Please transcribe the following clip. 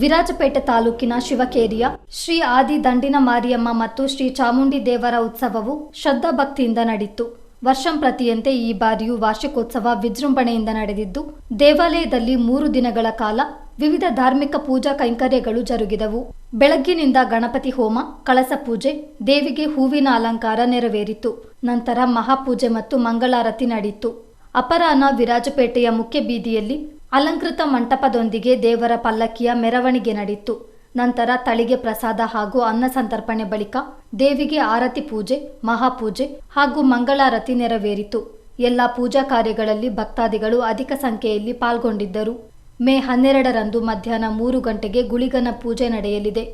ವಿರಾಜಪೇಟೆ ತಾಲೂಕಿನ ಶಿವಕೇರಿಯ ಶ್ರೀ ಆದಿ ದಂಡಿನ ಮಾರಿಯಮ್ಮ ಮತ್ತು ಶ್ರೀ ಚಾಮುಂಡಿ ದೇವರ ಉತ್ಸವವು ಶ್ರದ್ಧಾಭಕ್ತಿಯಿಂದ ನಡೆಯಿತು ವರ್ಷಂಪ್ರತಿಯಂತೆ ಈ ಬಾರಿಯೂ ವಾರ್ಷಿಕೋತ್ಸವ ವಿಜೃಂಭಣೆಯಿಂದ ನಡೆದಿದ್ದು, ದೇವಾಲಯದಲ್ಲಿ ಮೂರು ದಿನಗಳ ಕಾಲ ವಿವಿಧ ಧಾರ್ಮಿಕ ಪೂಜಾ ಕೈಂಕರ್ಯಗಳು ಜರುಗಿದವು. ಬೆಳಗ್ಗಿನಿಂದ ಗಣಪತಿ ಹೋಮ, ಕಳಸ ಪೂಜೆ, ದೇವಿಗೆ ಹೂವಿನ ಅಲಂಕಾರ ನೆರವೇರಿತು. ನಂತರ ಮಹಾಪೂಜೆ ಮತ್ತು ಮಂಗಳಾರತಿ ನಡೆಯಿತು ಅಪರಾಹ್ನ ವಿರಾಜಪೇಟೆಯ ಮುಖ್ಯ ಬೀದಿಯಲ್ಲಿ ಅಲಂಕೃತ ಮಂಟಪದೊಂದಿಗೆ ದೇವರ ಪಲ್ಲಕ್ಕಿಯ ಮೆರವಣಿಗೆ ನಡೆಯಿತು ನಂತರ ತಳಿಗೆ ಪ್ರಸಾದ ಹಾಗೂ ಅನ್ನ ಸಂತರ್ಪಣೆ ಬಳಿಕ ದೇವಿಗೆ ಆರತಿ ಪೂಜೆ, ಮಹಾಪೂಜೆ ಹಾಗೂ ಮಂಗಳಾರತಿ ನೆರವೇರಿತು. ಎಲ್ಲ ಪೂಜಾ ಕಾರ್ಯಗಳಲ್ಲಿ ಭಕ್ತಾದಿಗಳು ಅಧಿಕ ಸಂಖ್ಯೆಯಲ್ಲಿ ಪಾಲ್ಗೊಂಡಿದ್ದರು. ಮೇ ಹನ್ನೆರಡರಂದು ಮಧ್ಯಾಹ್ನ ಮೂರು ಗಂಟೆಗೆ ಗುಳಿಗನ ಪೂಜೆ ನಡೆಯಲಿದೆ.